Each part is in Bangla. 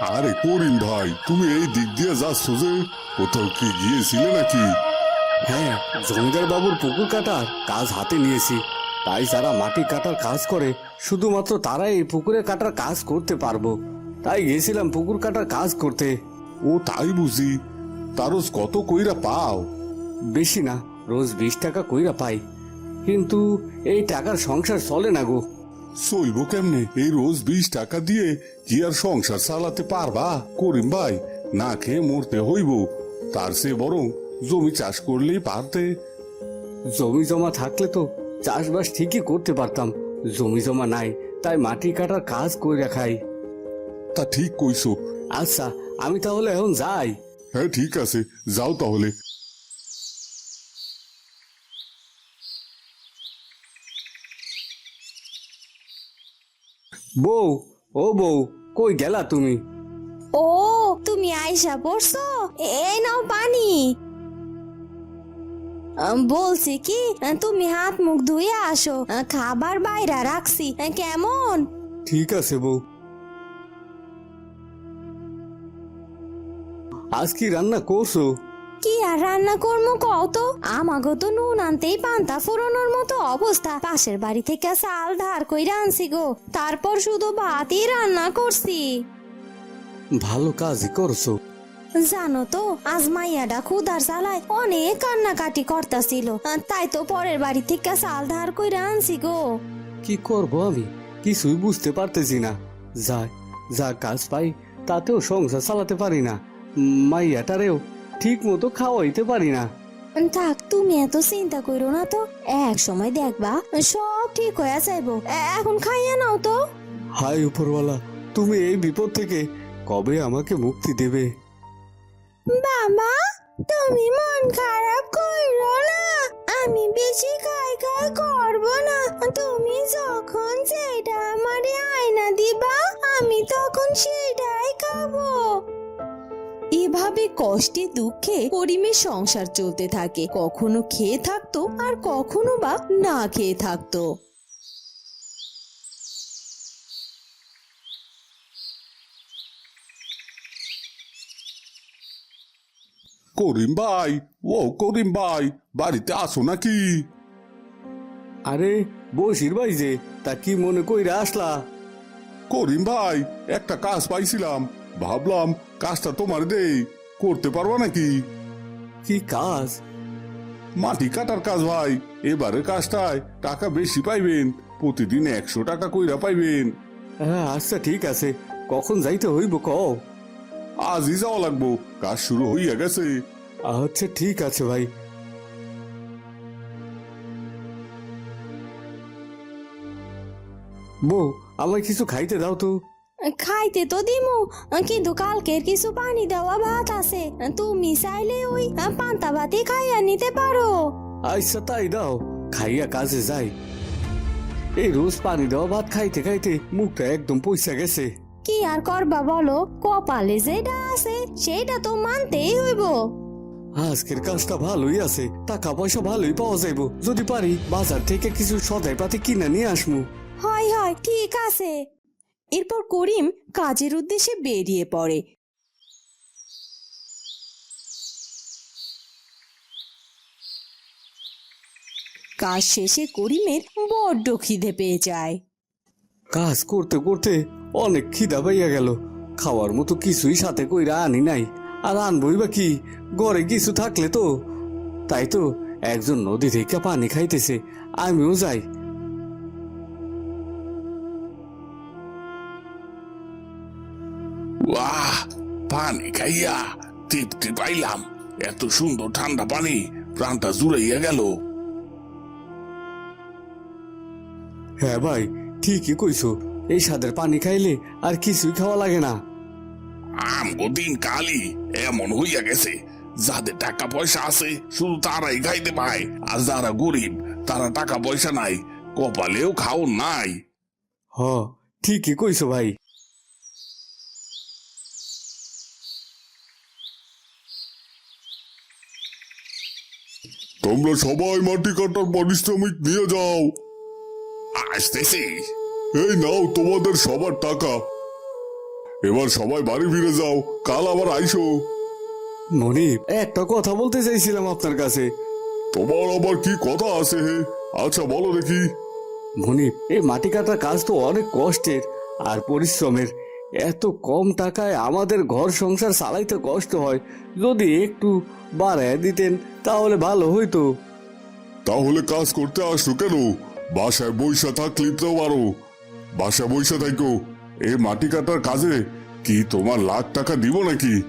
আরে করিম ভাই তুমি এই দিক দিয়ে যাচ্ছ যে? কোথাও কি গিয়েছিলে নাকি? হ্যাঁ জমিদার বাবুর পুকুর কাটার কাজ হাতে নিয়েছি। তাই যারা মাটি কাটার কাজ করে শুধুমাত্র তারাই এই পুকুরে কাটার কাজ করতে পারব। তাই গেছিলাম পুকুর কাটার কাজ করতে। ও তাই বুঝি। তারস কত কইরা পাও? বেশি না রোজ বিশ টাকা কইরা পাই। কিন্তু এই টাকার সংসার চলে না গো। সইব কেমনে? এই রোজ বিশ টাকা দিয়ে কি আর সংসার চালাতে পারবা? করিম ভাই না খেয়ে মরতে হইব। তার সে বরং জমি চাষ করলেই পারতে। জমি জমা থাকলে তো চাষবাস ঠিকই করতে পারতাম। জমি জমা নাই তাই মাটি কাটার কাজ করে খাই। তা ঠিক কইছো। আচ্ছা আমি তাহলে এখন যাই। হ্যাঁ ঠিক আছে। যাও তাহলে। বউ ও বউ কই গেলা তুমি? ও তুমি আইসা পড়ছো? এই নাও পানি। বলছি কি তুমি হাত মুখ ধুয়ে আসো। খাবার বাইরে রাখছি। কেমন? ঠিক আছে বউ। আজ কি রান্না করছ? কি আর রান্না করব কত আমাগো তো নুন আনতেই পান্তা ফুরোনোর মতো অবস্থা। পাশের বাড়ি থেকে চাল ধার কইরা আনছি গো। তারপর শুধু ভাতই রান্না করছি। ভালো কাজই করছ। জানো তো আজ মাইয়াডা ক্ষুদার চালায় অনেক কান্নাকাটি করতাছিল। তাই তো পরের বাড়ি থেকে চাল ধার কইরা আনছি গো। কি করব আমি? কিছুই বুঝতে পারতেছি না। যা যা কাজ পাই তাতেও সংসার চালাতে পারি না। মাইয়াটারেও ঠিক মতো খাওয়াইতে পারি না। থাক তুমি এত চিন্তা করো না তো। এক সময় দেখবা সব ঠিক হয়ে যাইব। এখন খাইয়া নাও তো। হাই উপরওয়ালা তুমি এই বিপদ থেকে কবে আমাকে মুক্তি দেবে? বাবা তুমি মন খারাপ করো না। আমি বেশি খাই খাই করব না। তুমি যখন যেটা আমারে আয়না দিবা আমি তখন সেটাই খাব। এভাবে কষ্টে দুঃখে করিমের সংসার চলতে থাকে। কখনো খেয়ে থাকতো আর কখনো বা না খেয়ে থাকতো। করিম ভাই ও করিম ভাই বাড়িতে আসো নাকি? আরে বসির ভাই যে তা কি মনে কইরা আসলা? করিম ভাই একটা কাজ পাইছিলাম। ভাবলাম কাজটা তোমার দেই। করতে পারব নাকি? কি কাজ? মাটি কাটার কাজ ভাই। এবারে কাজটায় টাকা বেশি পাইবেন। প্রতিদিন একশো টাকা কইরা পাইবেন। হ্যাঁ আচ্ছা ঠিক আছে। কখন যাইতে হইব কও? আজই যাওয়া লাগবো। কাজ শুরু হইয়া গেছে। আচ্ছা ঠিক আছে ভাই। বউ আমায় কিছু খাইতে দাও তো। খাইতে তো দিমু কিন্তু কালকের কিছু পানি দেওয়া ভাত আছে। তুমি চাইলে ওই পান্তা ভাতই খাইয়া নিতে পারো। আচ্ছা তাই দাও খাইয়া কাজে যাই। এই রোজ পানি দেওয়া ভাত খাইতে খাইতে মুখটা একদম পয়সা গেছে। কি আর করবা বলো কপালে যেটা আছে সেটা তো মানতেই হইব। আজকের কাজটা ভালোই আছে টাকা পয়সা ভালোই পাওয়া যাইব। যদি পারি বাজার থেকে কিছু সদাই পাতি কিনে নিয়ে আসমু। হয় হয় ঠিক আছে। এরপর করিম কাজের উদ্দেশ্যে বেরিয়ে পড়ে। কাজ শেষে করিমের বড্ড খিদে পেয়ে যায়। কাজ করতে করতে অনেক খিদা পাইয়া গেল। খাওয়ার মতো কিছুই সাথে কইরা আনি নাই। আর আনবই বা কি? ঘরে কিছু থাকলে তো। তাই তো একজন নদী থেকে পানি খাইতেছে, আমিও যাই। পানি খাইয়া তৃপ্তি পাইলাম। এত সুন্দর ঠান্ডা পানি প্রাণটা জুড়াইয়া গেল। হ্যাঁ ভাই ঠিকই কইছো। এই স্বাদের পানি খাইলে আর কিছুই খাওয়া লাগে না। আমগো দিন কালি এমন হইয়া গেছে। যাদের টাকা পয়সা আছে শুধু তারাই খাইতে পায়। আর যারা গরিব তারা টাকা পয়সা নাই কপালেও খাও নাই। হ ঠিকই কইছো ভাই। তোমরা সবাই মাটি কাটার পারিশ্রমিক নিয়ে যাও। আসতেছি। এই নাও তোমাদের সবার টাকা। এবার সবাই বাড়ি ফিরে যাও কাল আবার আইসো। মনিব একটা কথা বলতে চাইছিলাম আপনার কাছে। তোমার আবার কি কথা আছে হে? আচ্ছা বলো দেখি। মনিব এই মাটি কাটার কাজ তো অনেক কষ্টের আর পরিশ্রমের। এত কম টাকায় আমাদের ঘর সংসার চালাইতে কষ্ট হয়। যদি একটু বাড়ায় দিতেন তাহলে ভালো হইতো। তাহলে কাজ করতে আসো কেন? বাসায় বৈশা থাকলে তো পারো। বাসায় বৈশা থাকো এই মাটি কাটার কাজে কি তোমার লাখ টাকা দিব নাকি?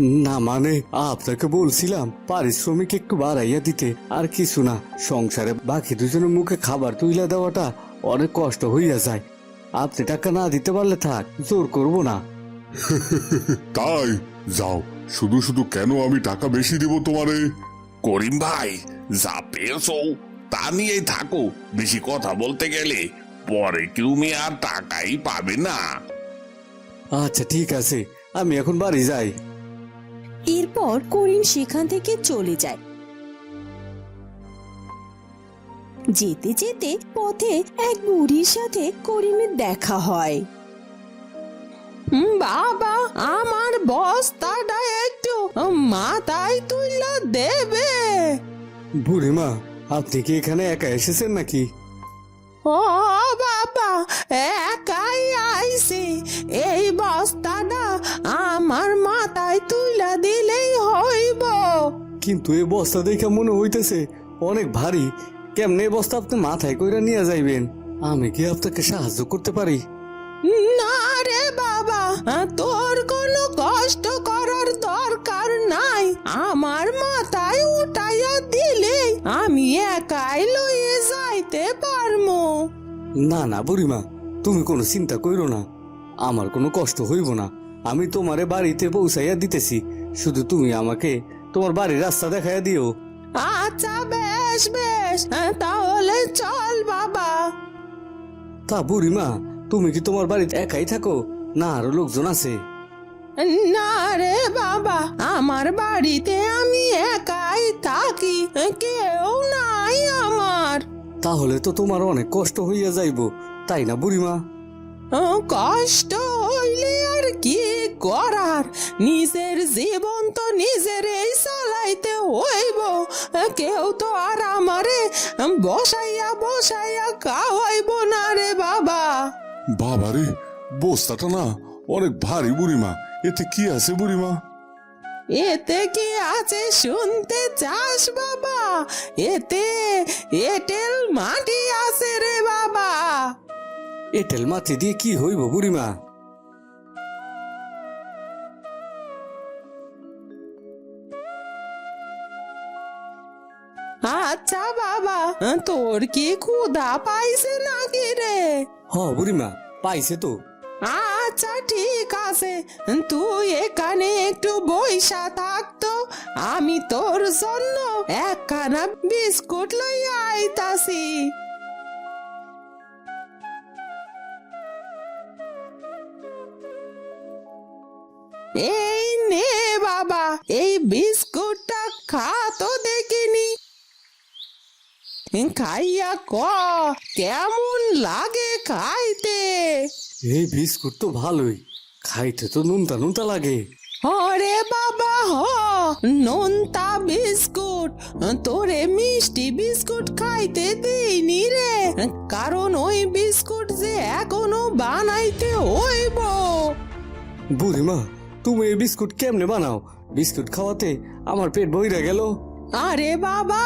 না মানে আপনাকে বলছিলাম পারিশ্রমিক একটু বাড়াইয়া দিতে আর কিছু না। সংসারে বাকি দুজনের মুখে খাবার তুইলা দেওয়াটা অনেক কষ্ট হইয়া যায়। আপনি টাকা না দিতে পারলে থাক জোর করব না। তাই? যাও শুধু শুধু কেন আমি টাকা বেশি দিব তোমারে? করিম ভাই যা পেয়েছ তা নিয়েই থাকো। বেশি কথা বলতে গেলে পরে তুমি আর টাকাই পাবে না। আচ্ছা ঠিক আছে আমি এখন বাড়ি যাই। এরপর করিম সেখান থেকে চলে যায়। যেতে যেতে পথে এক বুড়ির সাথে করিমের দেখা হয়। বাবা আমার বস্তাটা একটু মাথায় তুইলা দেবে। বুড়িমা আপনি কি এখানে একা এসেছেন নাকি? ও বাবা একাই আইছি। এই বস্তাটা আমার মাথায় তুইলা দিলেই হইব। কিন্তু এই বস্তা দেখে মনে হইতেছে অনেক ভারী। কেমনে এই বস্তা আপনি মাথায় কইরা নিয়ে যাইবেন? আমি কি আপনাকে সাহায্য করতে পারি? না রে বাবা তোর কোনো কষ্ট করার দরকার নাই। আমার মাথায় উঠাইয়া দিলে আমি একাই লইয়ে যাইতে পারমু। না না বুড়িমা তুমি কোনো চিন্তা কইরো না। আমার কোনো কষ্ট হইব না। আমি তোমারে বাড়িতে পৌঁছাইয়া দিতেছি। শুধু তুমি আমাকে তোমার বাড়ির রাস্তা দেখাইয়া দিও। আচ্ছা বেশ বেশ। তাহলে চল বাবা। তা বুড়িমা তুমি কি তোমার বাড়িতে একাই থাকো? না আরও লোকজন আছে। না রে বাবা আমার বাড়িতে আমি একাই থাকি কেউ নাই আমার। তাহলে তো তোমার অনেক কষ্ট হইয়া যাইব তাই না বুড়িমা? কষ্ট হইলে আর কি করার? নিজের জীবন তো নিজেরই চালাইতে হইব। কেউ তো আর আমারে বসাইয়া বসাইয়া খাওয়াইব না রে বাবা। বাবা রে বস্তাটা না অনেক ভারী বুড়িমা। এতে কি আছে বুড়িমা? এতে কি আছে শুনতে চাস বাবা? এতে এটেল মাটি আছে রে বাবা। এটেল মাটি দিয়ে কি হইব বুড়িমা? তোর কি ক্ষুধা পাইছে নাকি রে? হ বুড়িমা পাইছে তো। আচ্ছা ঠিক আছে। তুই এখানে একটু বইসা থাকতো। আমি তোর জন্য একখানা বিস্কুট লইয়া আইতাছি। এই নে বাবা এই বিস্কুটটা খাইয়া ক কেমন লাগে খাইতে? এই বিস্কুট তো ভালোই খাইতে তো নুনতা নুনতা লাগে। ওরে বাবা হ নোনতা বিস্কুট তোরে মিষ্টি বিস্কুট খাইতে দেইনি রে। কারণ ওই বিস্কুট যে এখনও বানাইতে হইব। বুড়িমা তুমি এই বিস্কুট কেমনে বানাও? বিস্কুট খাওয়াতে আমার পেট বইরা গেল। আরে বাবা,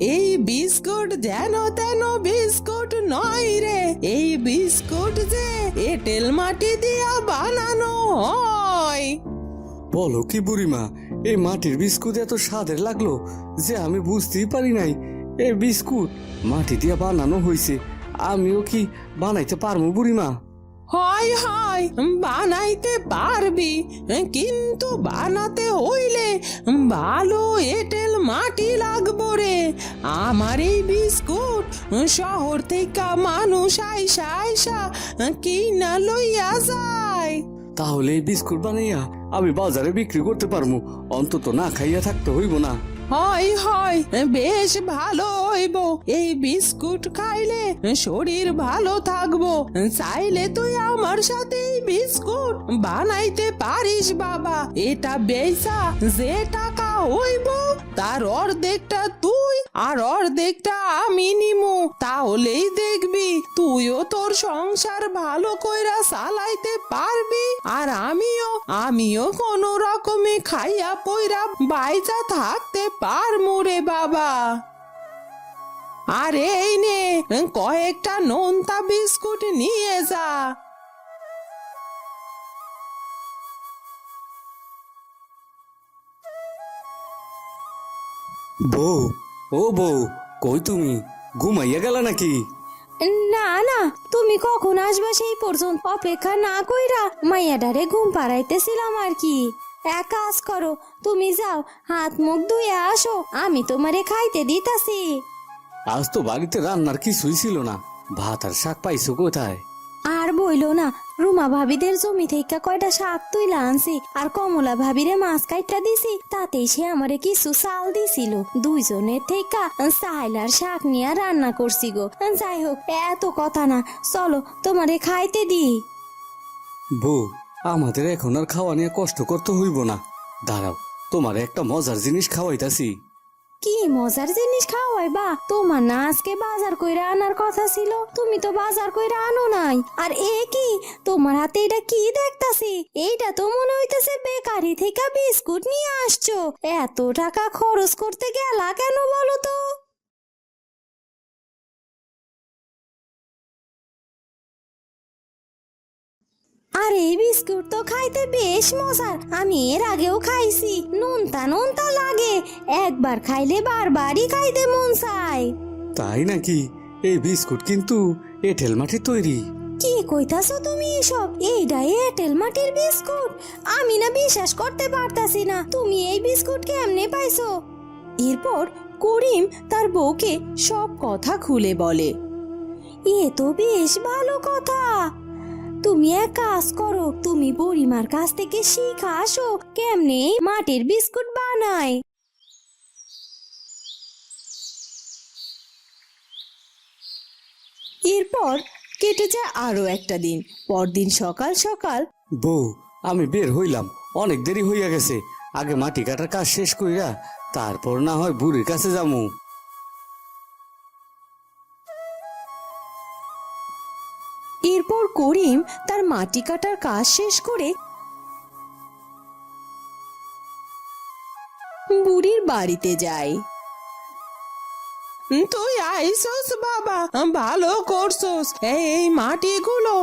এই বিস্কুট যেন তেন বিস্কুট নয় রে। এই বিস্কুট যে এঁটেল মাটি দিয়া বানানো হয়। বলো কি বুড়িমা, এই মাটির বিস্কুট এত স্বাদের লাগল যে আমি বুঝতেই পারি নাই। এই বিস্কুট মাটি দিয়া বানানো হয়েছে আমিও কি বানাইতে পারব বুড়িমা? হয় হয়, বানাইতে পারবি, কিন্তু বানাতে হইলে ভালো এঁটেল মাটি লাগবো রে। আমার এই বিস্কুট শহর থেকে মানুষ আইসা আইসা কিনা লইয়া যায়। তাহলে এই বিস্কুট বানাইয়া আমি বাজারে বিক্রি করতে পারব অন্তত না খাইয়া থাকতে হইব না। হয় হয়, বেশ ভালো হইব। এই বিস্কুট খাইলে শরীর ভালো থাকব। চাইলে তুই আমার সাথে বিস্কুট বানাইতে পারিস, বাবা। এটা বেচা যে টাকা হইব, তার অর্ধেকটা তুই আর অর্ধেকটা আমি নিমু। তাহলেই দেখবি, তুইও তোর সংসার ভালো কইরা চালাইতে পারবি আর আমিও আমিও কোনো রকমে খাইয়া পইরা বাইচা থাকতে পারমু রে, বাবা। আর এই নে, কয়েকটা নোনতা বিস্কুট নিয়ে যা। বউ ও বউ কই তুমি? ঘুমাইয়া গেলা নাকি? না না তুমি কখন আসবা সেই পর্যন্ত অপেক্ষা না কইরা মাইয়াডারে ঘুম পাড়াইতেছিলাম আর কি। এক কাজ করো তুমি যাও হাত মুখ ধুয়ে আসো আমি তোমারে খাইতে দিতাছি। আজ তো বাড়িতে রান্নার কিছুই ছিল না। ভাত আর শাক পাইছো কোথায়? আর বইলো না, রুমা ভাবিদের জমি থেকে কয়টা শাক তুইলা আনছি, আর কমলা ভাবিরে মাছ কাইটা দিছি, তাতেই সে আমারে কিছু চাল দিছিল। দুইজনের থেকে চাইল আর শাক নিয়ে রান্না করছি গো। যাই হোক, এত কথা না, চলো তোমারে খাইতে দি বউ আমাদের এখন আর খাওয়া নিয়ে কষ্ট করতে হইব না। দাঁড়াও, তোমার একটা মজার জিনিস খাওয়াইতাছি। কি মজার জিনিস খাওয়াই বা? তোমার না আজকে বাজার কইরা আনার কথা ছিল, তুমি তো বাজার কইরা আনো নাই। আর এ কি? তোমার হাতে এটা কি দেখতাছি? এইটা তো মনে হইতেছে বেকারি থেকে বিস্কুট নিয়ে আসছো। এত টাকা খরচ করতে গেলা কেন বলো তো? আর এই বিস্কুট তো খাইতে বেশ মজার। আমি এর আগেও খাইছি। নুনতা নুনতা লাগে। একবার খাইলে বারবারই খাইতে মন চায়। তাই নাকি? এই বিস্কুট কিন্তু এঁটেল মাটির তৈরি। কি কইতাছো তুমি এসব? এইটা এয়ারটেল মাটির বিস্কুট। আমি না বিশ্বাস করতে পারতাছি না। তুমি এই বিস্কুট কেমনে পাইছো? এরপর করিম তার বউকে সব কথা খুলে বলে। এ তো বেশ ভালো কথা। তুমি এক কাজ করো, তুমি বুড়িমার কাছ থেকে শিখা আসো কেমনে মাটির বিস্কুট বানায়। এরপর কেটে যায় আরও একটা দিন। পরদিন সকাল সকাল বউ, আমি বের হইলাম। অনেক দেরি হইয়া গেছে। আগে মাটি কাটার কাজ শেষ কইরা তারপর না হয় বুড়ির কাছে যামু। এরপর করিম তার মাটি কাটার কাজ শেষ করে বুড়ির বাড়িতে যায়। তুই আইসোস বাবা, ভালো করছোস। এই মাটিগুলো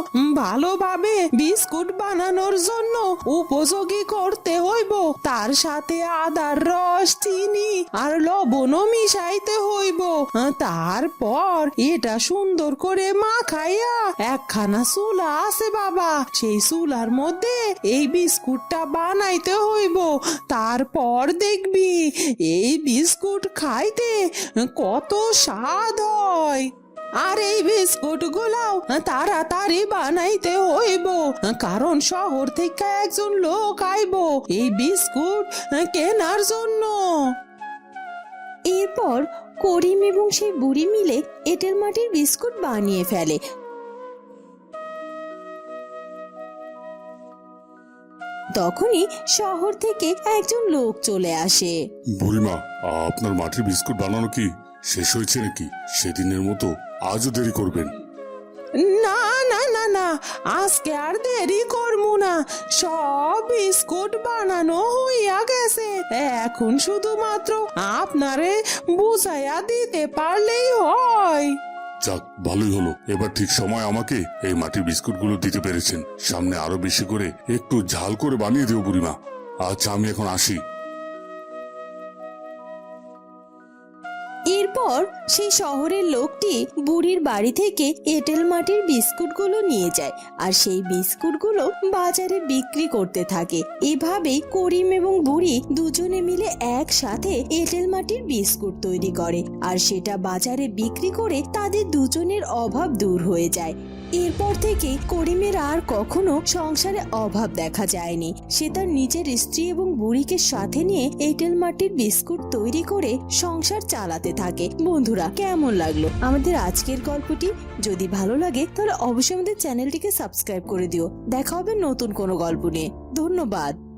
ভালোভাবে বিস্কুট বানানোর জন্য উপযোগী করতে হইব। তার সাথে আদার রস, চিনি আর লবণও মিশাইতে হইব। তারপর এটা সুন্দর করে মাখাইয়া একখানা চুলা আছে বাবা, সেই চুলার মধ্যে এই বিস্কুটটা বানাইতে হইব। তারপর দেখবি, এই বিস্কুট খাইতে কত স্বাদ হয়। আর এই বিস্কুট গুলাও তাড়াতাড়ি বানাইতে হইব কারণ শহর থেকে একজন লোক আইব এই বিস্কুট কেনার জন্য। এরপর করিম এবং সেই বুড়ি মিলে এঁটেল মাটির বিস্কুট বানিয়ে ফেলে। তখনই শহর থেকে একজন লোক চলে আসে। বুড়িমা আপনার মাটির বিস্কুট বানানো কি? শেষ হয়েছে নাকি? সেদিনের মতো আজও দেরি করবেন। না না না না। আজকে আর দেরি করব না। সব বিস্কুট বানানো হইয়া গেছে। এখন শুধুমাত্র আপনারে বুঝাইয়া দিতে পারলেই হয়। যাক ভালোই হলো। এবার ঠিক সময় আমাকে এই মাটির বিস্কুটগুলো দিতে পেরেছেন। সামনে আরও বেশি করে একটু ঝাল করে বানিয়ে দেবো বুড়িমা। আচ্ছা আমি এখন আসি। সেই শহরের লোকটি বুড়ির বাড়ি থেকে এঁটেল মাটির বিস্কুটগুলো নিয়ে যায় আর সেই বিস্কুটগুলো বাজারে বিক্রি করতে থাকে। এভাবেই করিম এবং বুড়ি দুজনে মিলে একসাথে এঁটেল মাটির বিস্কুট তৈরি করে। আর সেটা বাজারে বিক্রি করে তাদের দুজনের অভাব দূর হয়ে যায়। এরপর থেকে করিমের আর কখনো সংসারে অভাব দেখা যায়নি। সে তার নিজের স্ত্রী এবং বুড়িকে সাথে নিয়ে এঁটেল মাটির বিস্কুট তৈরি করে সংসার চালাতে থাকে। বন্ধুরা, কেমন লাগল? আমাদের আজকের গল্পটি যদি ভালো লাগে, তাহলে অবশ্যই আমাদের চ্যানেলটিকে সাবস্ক্রাইব করে দিও। দেখা হবে নতুন কোনো গল্প নিয়ে। ধন্যবাদ।